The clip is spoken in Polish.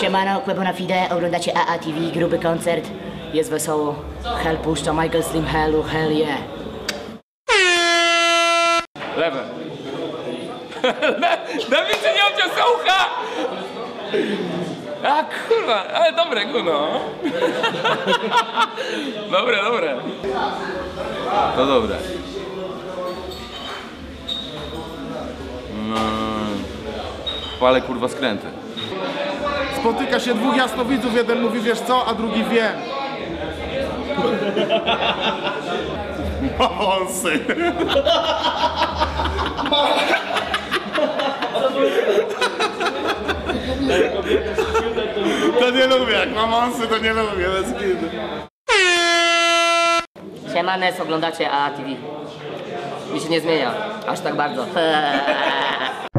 Siemano, Kłebona Fide, oglądacie AATV, gruby koncert, jest wesoło, Hell puszcza, Michael Slim Hellu, hell yeah. Lewe. Dawid nie obciął sołcha! A kurwa, ale dobre guno. dobre, dobre. To dobre. Mm. Ale kurwa skręty. Spotyka się dwóch jasnowidzów, jeden mówi wiesz co, a drugi wiem. Ma wąsy. To nie lubię, jak ma wąsy to nie lubię, bez kitu. Siemanes, oglądacie AATV. Mi się nie zmienia, aż tak bardzo.